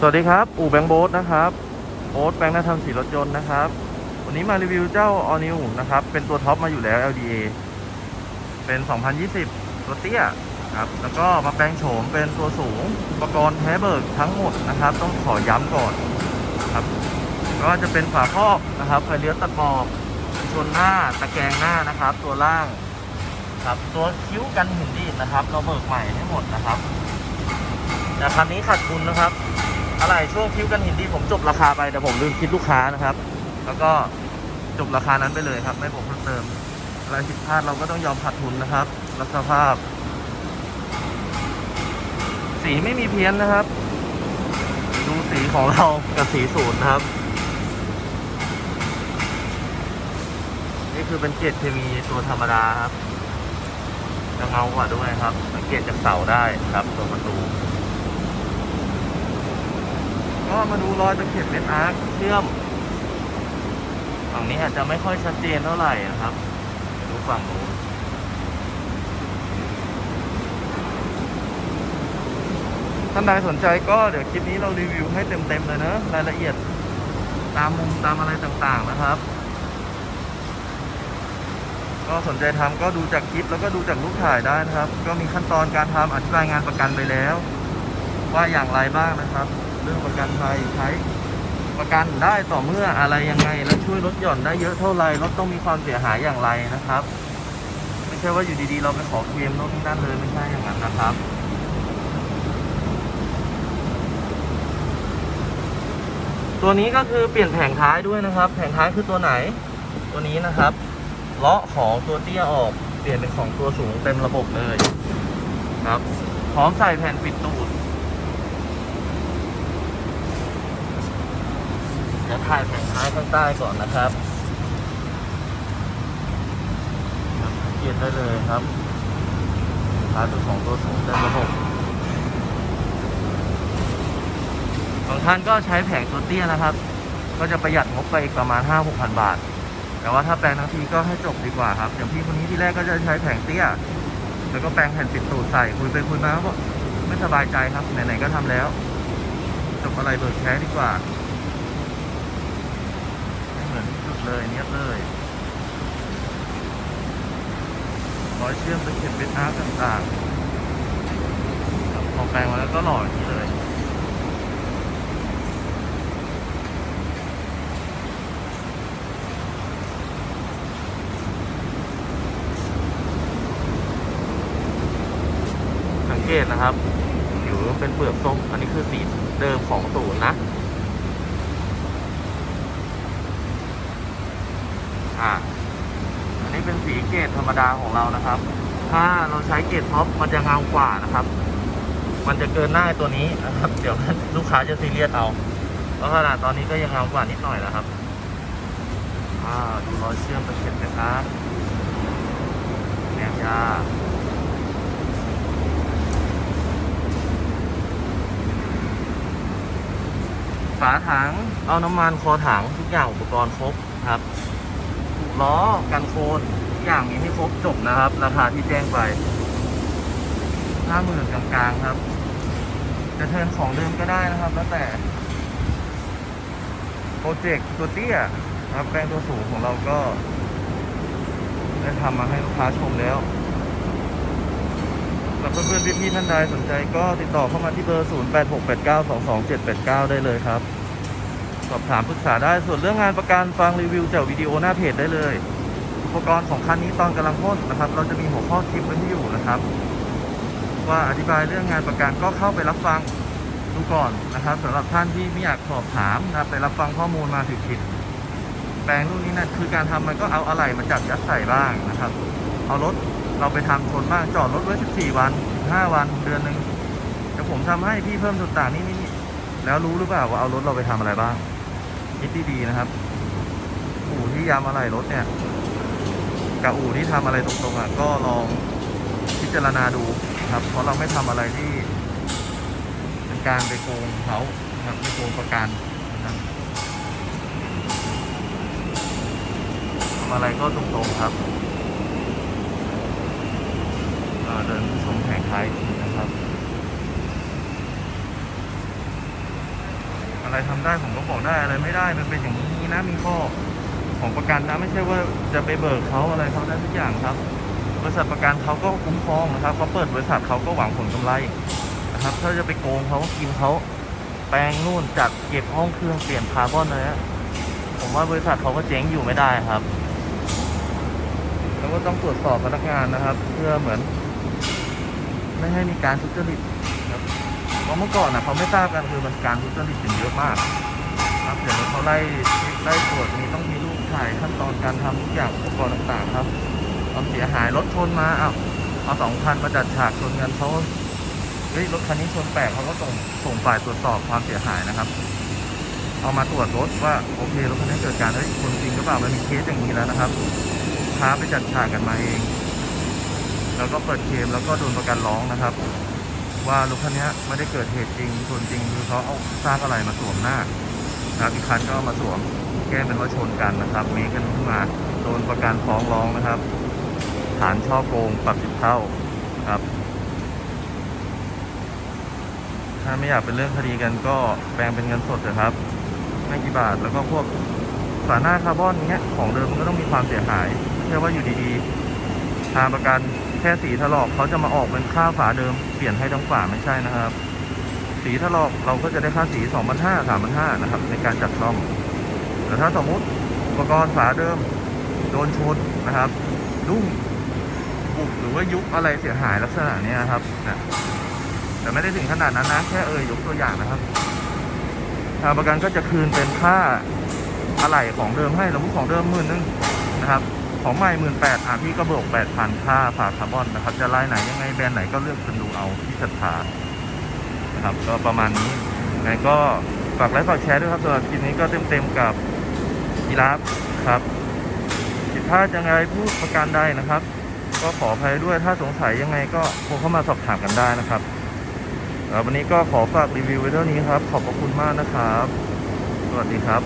สวัสดีครับ อู่แบงโบ๊ทนะครับโบ๊ทแบงค์นัทธรรมสีรถยนต์นะครับ วันนี้มารีวิวเจ้า All New นะครับ เป็นตัวท็อปมาอยู่แล้ว LDA เป็น 2020 ตัวเตี้ยครับ แล้วก็มาแปลงโฉมเป็นตัวสูง อุปกรณ์แท้เบิกทั้งหมดนะครับ ต้องขอย้ำก่อนครับ ก็จะเป็นฝาครอบนะครับไฟเลี้ยวตัดหมอกชนหน้า ตะแกรงหน้านะครับ ตัวล่าง ครับ ตัวคิ้วกันหินดีดนะครับ เราเบิกใหม่ให้หมดนะครับแต่คันนี้ขาดทุนนะครับ อะไรช่วงคิ้วกันหินดีผมจบราคาไปแต่ผมลืมคิดลูกค้านะครับ แล้วก็จบราคานั้นไปเลยครับ ไม่ผมเพิ่มเติมอะไรผิดพลาดเราก็ต้องยอมขาดทุนนะครับรักสภาพ สีไม่มีเพี้ยนนะครับ ดูสีของเรากับสีศูนย์นะครับ นี่คือเป็นเกรดเคมีตัวธรรมดาครับจะเงากว่าด้วยครับสังเกตจากเสาได้ครับตัวประตู ก็มาดูรอยตะเข็บเป็นอาร์คเชื่อม ฝั่งนี้อาจจะไม่ค่อยชัดเจนเท่าไหร่นะครับดูฝั่งนู้นท่านใดสนใจก็เดี๋ยวคลิปนี้เรารีวิวให้เต็มๆเลยนะรายละเอียดตามมุมตามอะไรต่างๆนะครับ ก็สนใจทำก็ดูจากคลิปแล้วก็ดูจากรูปถ่ายได้นะครับ ก็มีขั้นตอนการทำอธิบายงานประกันไปแล้ว ว่าอย่างไรบ้างนะครับ เรื่องประกันภัยใช้ประกันได้ต่อเมื่ออะไรยังไง และช่วยลดหย่อนได้เยอะเท่าไรรถต้องมีความเสียหายอย่างไรนะครับ ไม่ใช่ว่าอยู่ดีๆ เราไปขอเคลมโน่นนี่นั่นเลยไม่ใช่อย่างนั้นนะครับตัวนี้ก็คือเปลี่ยนแผงท้ายด้วยนะครับ แผงท้ายคือตัวไหน ตัวนี้นะครับเลาะของตัวเตี้ยออก เปลี่ยนเป็นของตัวสูงเต็มระบบเลยครับ พร้อมใส่แผ่นปิดตูด เดี๋ยวถ่ายแผงท้ายข้างใต้ก่อนนะครับเกียนได้เลยครับท้ายเป็นของตัวสูงเต็มระบบบางท่านก็ใช้แผงตัวเตี้ยนะครับ ก็จะประหยัดงบไปอีกประมาณ 5-6,000 บาท แต่ว่าถ้าแปลงทั้งทีก็ให้จบดีกว่าครับ อย่างพี่คนนี้ที่แรกก็จะใช้แผงเตี้ย แล้วก็แปลงแผ่นปิดตูดใส่คุยไปคุยมาก็ไม่สบายใจครับ ไหนๆก็ทำแล้ว จบอะไรเบิกแค่ดีกว่าไม่เหมือนที่สุด เลยเนียบเลยร้อยเชื่อมตะเข็บเป็นอาร์ตต่างๆครับพอแปลงมาแล้วก็หล่ออย่างนี้เลยสังเกตนะครับผิวเป็นเปลือกส้ม อันนี้คือสีเดิมของศูนย์นะ อ่าอันนี้เป็นสีเกรดธรรมดาของเรานะครับ ถ้าเราใช้เกรดท็อปมันจะงากว่านะครับ มันจะเกินหน้าตัวนี้นะครับ เดี๋ยวลูกค้าจะซีเรียสเอาเพราะขนาดตอนนี้ก็ยังงากว่านิดหน่อยนะครับอ่าดูรอยเชื่อมตะเข็บนะครับแนวยาฝาถังเอาน้ำมันคอถังทุกอย่างอุปกรณ์ครบครับ ล้อกันโคนทุกอย่างมีให้ครบจบนะครับ ราคาที่แจ้งไปห้าหมื่นกลางๆครับ จะเทินของเดิมก็ได้นะครับ แล้วแต่โปรเจกต์ตัวเตี้ยนะครับแปลงตัวสูงของเราก็ ได้ทำมาให้ลูกค้าชมแล้วสำหรับเพื่อนๆพี่ๆท่านใดสนใจก็ติดต่อเข้ามาที่เบอร์ 0868922789 ได้เลยครับ สอบถามปรึกษาได้ส่วนเรื่องงานประกันฟังรีวิวจากวิดีโอหน้าเพจได้เลย อุปกรณ์ของคันนี้ตอนกำลังพ่นนะครับ เราจะมีหัวข้อคลิปไว้ที่อยู่นะครับ ว่าอธิบายเรื่องงานประกันก็เข้าไปรับฟังดูก่อนนะครับสำหรับท่านที่ไม่อยากสอบถามนะไปรับฟังข้อมูลมาผิดผิดแปลงรุ่นนี้นะคือการทำมันก็เอาอะไรมาจับยัดใส่บ้างนะครับ เอารถเราไปทำชนบ้างจอดรถไว้14 วัน 5 วันเดือนหนึ่งเดี๋ยวผมทำให้พี่เพิ่มส่วนต่างนี่นี่นี่แล้วรู้หรือเปล่าว่าเอารถเราไปทำอะไรบ้าง คิดดีๆนะครับ อู่ที่ยำอะไรรถเนี่ยกับอู่ที่ทำอะไรตรงๆอะก็ลองพิจารณาดูครับ เพราะเราไม่ทำอะไรที่เป็นการไปโกงเขาครับไปโกงประกันนะครับทำอะไรก็ตรงๆครับเดินชมแผงท้ายนะครับ อะไรทำได้ผมก็บอกได้อะไรไม่ได้มันเป็นอย่างนี้นะมีข้อของประกันนะไม่ใช่ว่าจะไปเบิกเขาอะไรเขาได้ทุกอย่างครับ บริษัทประกันเขาก็คุ้มครองนะครับเขาเปิดบริษัทเขาก็หวังผลกำไรนะครับ ถ้าจะไปโกงเขากินเขาแปลงนู่นจัดเก็บห้องเครื่องเปลี่ยนคาร์บอนเลยนะผมว่าบริษัทเขาก็เจ๊งอยู่ไม่ได้ครับ แล้วก็ต้องตรวจสอบพนักงานนะครับ เพื่อเหมือน ไม่ให้มีการทุจริต เพราะเมื่อก่อนนะเขาไม่ทราบกันคือมันการทุจริตกันเยอะมากครับเดี๋ยวเขาไล่ไล่ตรวจมีต้องมีรูปถ่ายขั้นตอนการทำทุกอย่างอุปกรณ์ต่างๆ ครับความเสียหายรถชนมาอ้าวเอาสองคันมาจัดฉากชนกันเขาเฮ้ยรถคันนี้ชนแปลกเขาก็ส่งส่งฝ่ายตรวจสอบความเสียหายนะครับ เอามาตรวจรถว่าโอเครถคันนี้เกิดการเฮ้ยชนจริงหรือเปล่ามันมีเคสอย่างนี้แล้วนะครับค้าไปจัดฉากกันมาเอง แล้วก็เปิดเคมแล้วก็โดนประกันร้องนะครับ ว่ารถคันนี้ไม่ได้เกิดเหตุจริงชนจริงคือเขาเอาซากอะไรมาสวมหน้านะครับอีกคันก็มาสวมแก้เป็นว่าชนกันนะครับเมคกันขึ้นมาโดนประกันฟ้องร้องนะครับ ฐานช่อโกงปรับสิบเท่าครับ ถ้าไม่อยากเป็นเรื่องคดีกันก็แปลงเป็นเงินสดเถอะครับไม่กี่บาทแล้วก็พวกฝาหน้าคาร์บอนเงี้ยของเดิมมันก็ต้องมีความเสียหายไม่ใช่ว่าอยู่ดีๆทางประกัน ค่สีถลอกเขาจะมาออกเป็นค่าฝาเดิมเปลี่ยนให้ทั้งฝาไม่ใช่นะครับ สีถลอกเราก็จะได้ค่าสี 2,500 3,500นะครับ ในการจัดซ่อมแต่ถ้าสมมุติอุปกรณ์ฝาเดิมโดนชนนะครับรุ่งบุบหรือว่ายุบอะไรเสียหายลักษณะนี้ยครับนะแต่ไม่ได้ถึงขนาดนั้นนะแค่เอ่ยยกตัวอย่างนะครับทางประกันก็จะคืนเป็นค่าอะไหล่ของเดิมให้สมมติของเดิมหมื่นนึงนะครับ ของใหม่หมื่นแปดอะพี่ก็เบิกแปดพันค่าฝาคาร์บอนนะครับ จะลายไหนยังไงแบรนด์ไหนก็เลือกกันดูเอาที่ศรัทธานะครับ ก็ประมาณนี้ไงก็ฝากไลค์ฝากแชร์ด้วยครับสำหรับคลิปนี้ก็เต็มๆกับกีราฟครับผิดพลาดยังไงพูดประการใดนะครับ ก็ขออภัยด้วยถ้าสงสัยยังไงก็โทรเข้ามาสอบถามกันได้นะครับวันนี้ก็ขอฝากรีวิวไว้เท่านี้ครับ ขอบพระคุณมากนะครับ สวัสดีครับ